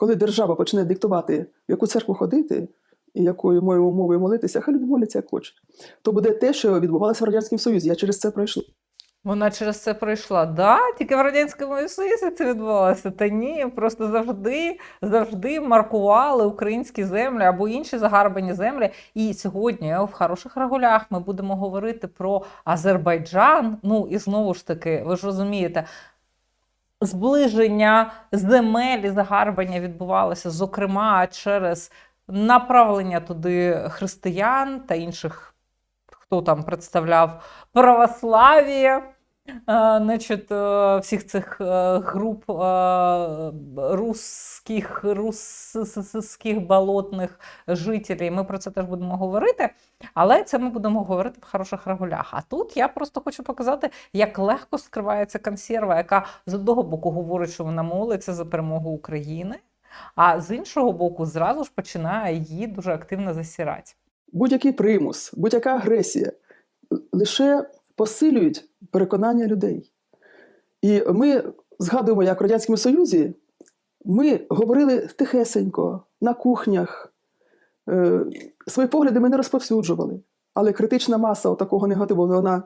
коли держава почне диктувати, в яку церкву ходити і якою мовою мовою молитися, хай люди моляться як хочуть. То буде те, що відбувалося в Радянському Союзі. Я через це пройшла. Вона через це пройшла. Да, тільки в радянському Союзі це відбувалося. Та ні, просто завжди, завжди маркували українські землі або інші загарбані землі. І сьогодні в хороших регулях ми будемо говорити про Азербайджан. Ну і знову ж таки, ви ж розумієте. Зближення земель і загарбання відбувалося, зокрема, через направлення туди християн та інших, хто там представляв православ'я, е, значить, е, всіх цих е, груп русських, русських болотних жителів. Ми про це теж будемо говорити, але це ми будемо говорити в хороших регулях. А тут я просто хочу показати, як легко скривається консерва, яка з одного боку говорить, що вона молиться за перемогу України, а з іншого боку, зразу ж починає її дуже активно засірати. Будь-який примус, будь-яка агресія лише посилюють переконання людей. І ми згадуємо, як в Радянському Союзі ми говорили тихесенько, на кухнях, е, свої погляди ми не розповсюджували. Але критична маса такого негативу вона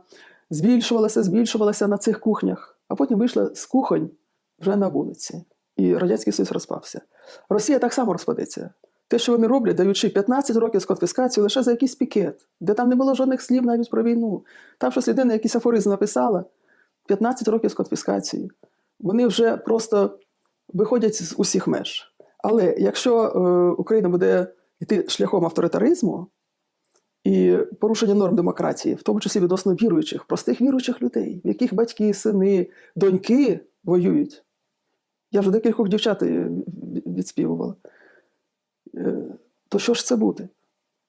збільшувалася, збільшувалася на цих кухнях, а потім вийшла з кухонь вже на вулиці. І Радянський Союз розпався. Росія так само розпадеться. Те, що вони роблять, даючи 15 років з конфіскацією лише за якийсь пікет, де там не було жодних слів навіть про війну. Там щось людина якийсь афоризм написала 15 років з конфіскацією. Вони вже просто виходять з усіх меж. Але якщо е, Україна буде йти шляхом авторитаризму і порушення норм демократії, в тому числі відносно віруючих, простих віруючих людей, в яких батьки, сини, доньки воюють. Я вже декількох дівчат е, відспівувала. Е, то що ж це буде?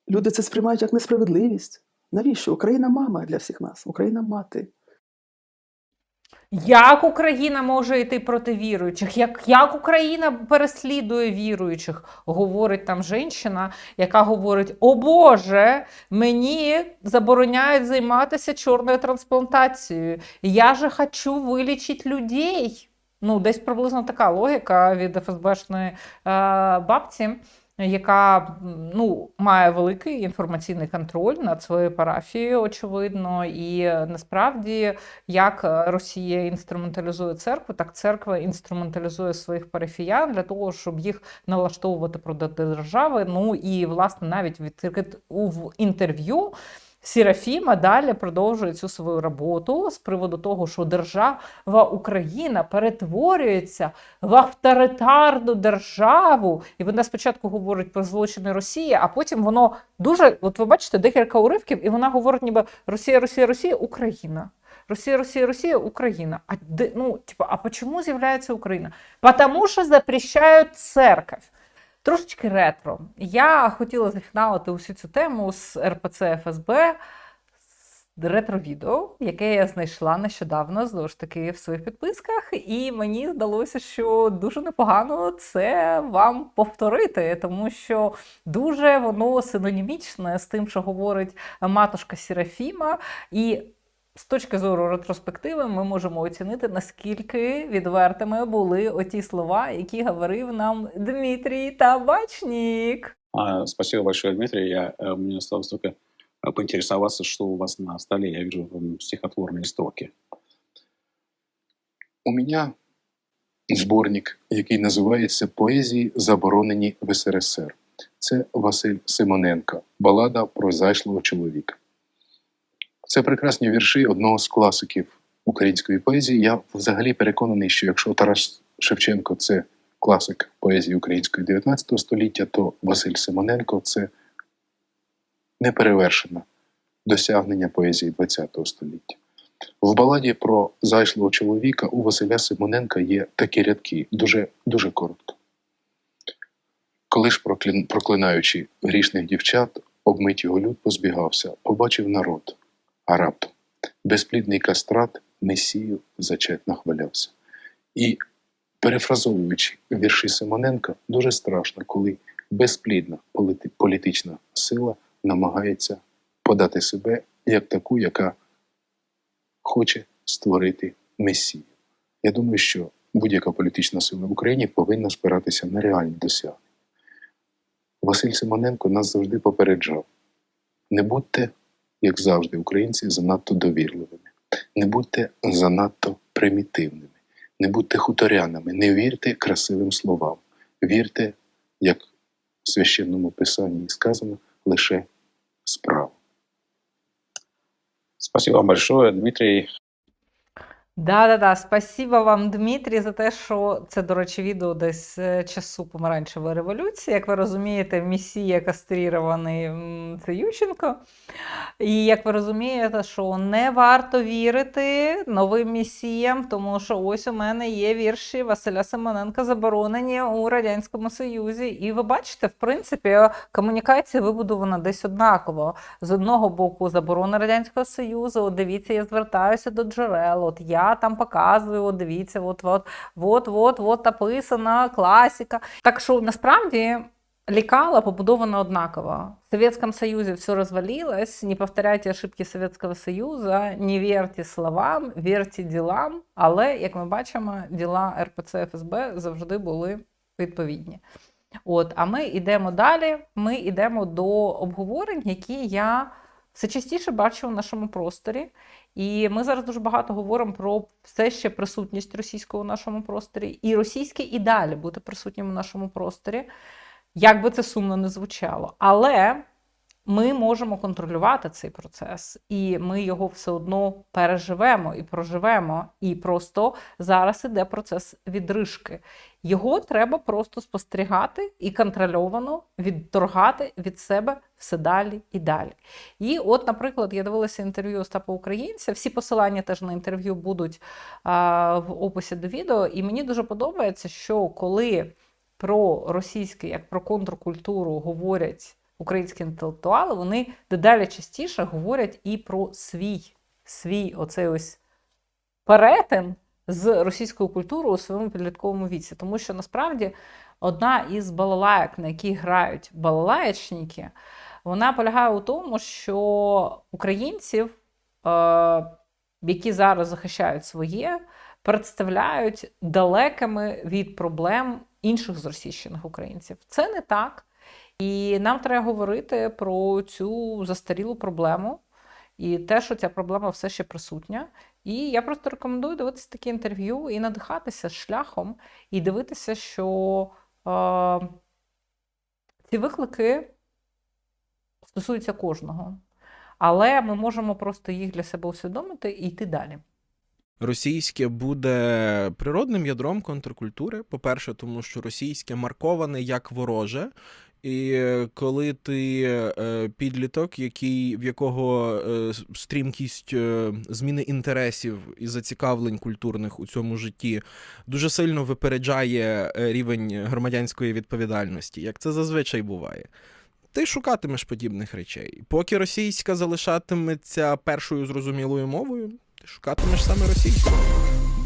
Люди це сприймають як несправедливість. Навіщо? Україна мама для всіх нас, Україна мати. Як Україна може йти проти віруючих? Як, як Україна переслідує віруючих? Говорить там жінка, яка говорить: О Боже, мені забороняють займатися чорною трансплантацією. Я же хочу вилічити людей. Ну, десь приблизно така логіка від ФСБшної е, бабці яка ну, має великий інформаційний контроль над своєю парафією, очевидно, і насправді як Росія інструменталізує церкву, так церква інструменталізує своїх парафіян для того, щоб їх налаштовувати проти держави. Ну і власне навіть від в інтерв'ю. Серафіма далі продовжує цю свою роботу з приводу того, що держава Україна перетворюється в авторитарну державу, і вона спочатку говорить про злочини Росії, а потім воно дуже, от ви бачите, декілька уривків, і вона говорить, ніби Росія, Росія, Росія, Україна. Росія, Росія, Росія, Україна. А де ну, типа, а чому з'являється Україна? Потому що запрещають церковь. Трошечки ретро. Я хотіла зафіналити усю цю тему з РПЦ ФСБ ретро-відео, яке я знайшла нещодавно знову ж таки в своїх підписках, і мені здалося, що дуже непогано це вам повторити, тому що дуже воно синонімічне з тим, що говорить матушка Серафіма. І з точки зору ретроспективи, ми можемо оцінити, наскільки відвертими були оті слова, які говорив нам Дмитрій Табачнік. А, спасибо большое, Дмитрий. Я, э, мне осталось только э, поинтересоваться, что у вас на столе. Я вижу м, стихотворные строки. У мене зборник, який називається Поезії, заборонені в СРСР. Це Василь Симоненко, балада про зайшлого чоловіка. Це прекрасні вірші одного з класиків української поезії. Я взагалі переконаний, що якщо Тарас Шевченко це класик поезії української 19 століття, то Василь Симоненко це неперевершене досягнення поезії ХХ століття. В баладі про зайшлого чоловіка у Василя Симоненка є такі рядки, дуже, дуже коротко. Коли ж, проклинаючи грішних дівчат, обмить його люд позбігався, побачив народ, а раптом безплідний кастрат Месію зачетно хвалявся. І, перефразовуючи вірші Симоненка, дуже страшно, коли безплідна політи- політична сила намагається подати себе як таку, яка хоче створити Месію. Я думаю, що будь-яка політична сила в Україні повинна спиратися на реальні досягнення. Василь Симоненко нас завжди попереджав: не будьте, як завжди, українці, занадто довірливими, не будьте занадто примітивними, не будьте хуторянами, не вірте красивим словам, вірте, як в священному писанні сказано, лише справу. Спасибо вам большое, Дмитрий. Да-да-да, спасибо вам, Дмитрій, за те, що це, до речі, відео десь е, часу помаранчевої революції. Як ви розумієте, місія кастрірований це Ющенко. І як ви розумієте, що не варто вірити новим місіям, тому що ось у мене є вірші Василя Симоненка заборонені у Радянському Союзі. І ви бачите, в принципі, комунікація вибудована десь однаково. З одного боку, заборона Радянського Союзу. Дивіться, я звертаюся до джерел. От я там показую, от дивіться, от, от, от, от, от написана класика. Так що насправді. Лекала побудована однаково. В Советском Союзе все развалилось. Не повторяйте ошибки Советского Союза, не вірте словам, вірте ділам. Але, як ми бачимо, діла РПЦ ФСБ завжди були відповідні. От, а ми йдемо далі. Ми йдемо до обговорень, які я все частіше бачу в нашому просторі. І ми зараз дуже багато говоримо про все ще присутність російського в нашому просторі, і російське і далі буде присутнім у нашому просторі, як би це сумно не звучало. Але ми можемо контролювати цей процес, і ми його все одно переживемо і проживемо. І просто зараз іде процес відрижки. Його треба просто спостерігати і контрольовано відторгати від себе все далі і далі. І от, наприклад, я дивилася інтерв'ю Остапа Українця. Всі посилання теж на інтерв'ю будуть а, в описі до відео. І мені дуже подобається, що коли про російське, як про контркультуру говорять українські інтелектуали, вони дедалі частіше говорять і про свій, свій оцей ось перетин з російською культурою у своєму підлітковому віці. Тому що насправді одна із балалайок, на якій грають балалаєчники, вона полягає у тому, що українців, е, які зараз захищають своє, представляють далекими від проблем інших зросійщених українців. Це не так. І нам треба говорити про цю застарілу проблему і те, що ця проблема все ще присутня. І я просто рекомендую дивитися такі інтерв'ю і надихатися шляхом, і дивитися, що е, ці виклики стосуються кожного. Але ми можемо просто їх для себе усвідомити і йти далі. Російське буде природним ядром контркультури. По-перше, тому що російське марковане як вороже. І е, коли ти е, підліток, який в якого е, стрімкість зміни інтересів і зацікавлень культурних у цьому житті дуже сильно випереджає рівень громадянської відповідальності, як це зазвичай буває. Ти шукатимеш подібних речей. Поки російська залишатиметься першою зрозумілою мовою, ти шукатимеш саме російську.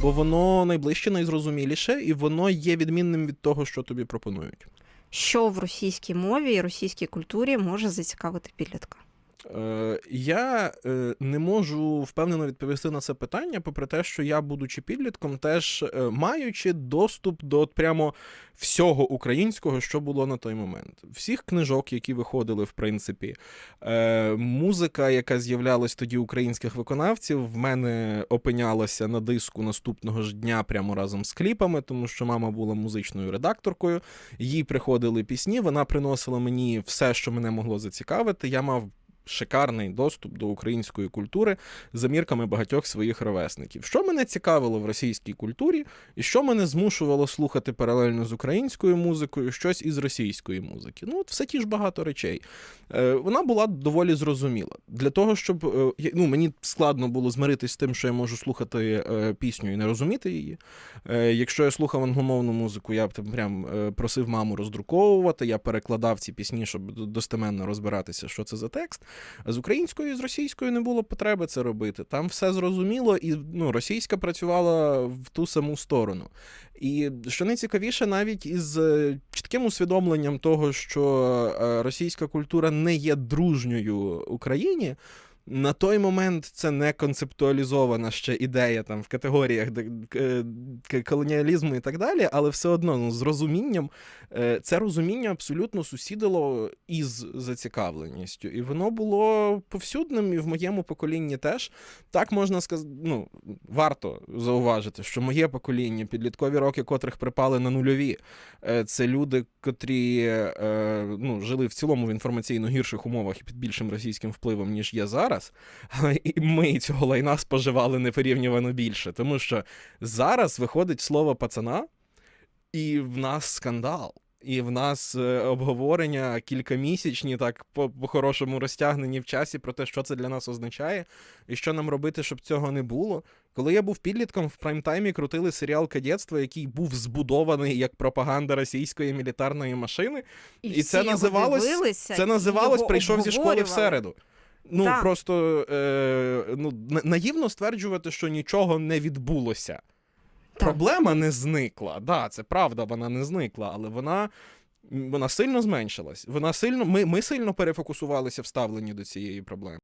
Бо воно найближче, найзрозуміліше, і воно є відмінним від того, що тобі пропонують. Що в російській мові і російській культурі може зацікавити підлітка? Е, я е, не можу впевнено відповісти на це питання, попри те, що я, будучи підлітком, теж е, маючи доступ до прямо всього українського, що було на той момент. Всіх книжок, які виходили, в принципі, музика, яка з'являлась тоді українських виконавців, в мене опинялася на диску наступного ж дня прямо разом з кліпами, тому що мама була музичною редакторкою. Їй приходили пісні, вона приносила мені все, що мене могло зацікавити. Я мав шикарний доступ до української культури за мірками багатьох своїх ровесників. Що мене цікавило в російській культурі, і що мене змушувало слухати паралельно з українською музикою, щось із російської музики. Ну, от все ті ж багато речей. Е, вона була доволі зрозуміла. Для того, щоб е, ну, мені складно було змиритись з тим, що я можу слухати е, пісню і не розуміти її. Якщо я слухав англомовну музику, я б там прям просив маму роздруковувати, я перекладав ці пісні, щоб достеменно розбиратися, що це за текст. З українською і з російською не було потреби це робити. Там все зрозуміло, і ну, російська працювала в ту саму сторону. І що найцікавіше, навіть із е, чітким усвідомленням того, що е, російська культура не є дружньою Україні. На той момент це не концептуалізована ще ідея там в категоріях е, колоніалізму і так далі, але все одно ну, з розумінням е, це розуміння абсолютно сусідило із зацікавленістю. І воно було повсюдним, і в моєму поколінні теж. Так можна сказати, ну, варто зауважити, що моє покоління, підліткові роки, котрих припали на нульові, е, це люди, котрі ну, жили в цілому в інформаційно гірших умовах і під більшим російським впливом, ніж є зараз. Але і ми цього лайна споживали непорівнювано більше. Тому що зараз виходить слово пацана, і в нас скандал. І в нас е, обговорення кількамісячні, так по- по-хорошому розтягнені в часі про те, що це для нас означає, і що нам робити, щоб цього не було. Коли я був підлітком, в прайм-таймі крутили серіал Кадєтство, який був збудований як пропаганда російської мілітарної машини. І всі це називалось- Це називалось прийшов зі школи в середу. Ну Так. просто е, ну, наївно стверджувати, що нічого не відбулося. Так. Проблема не зникла. Да, це правда, вона не зникла, але вона, вона сильно зменшилась. Вона сильно, ми, ми сильно перефокусувалися в ставленні до цієї проблеми.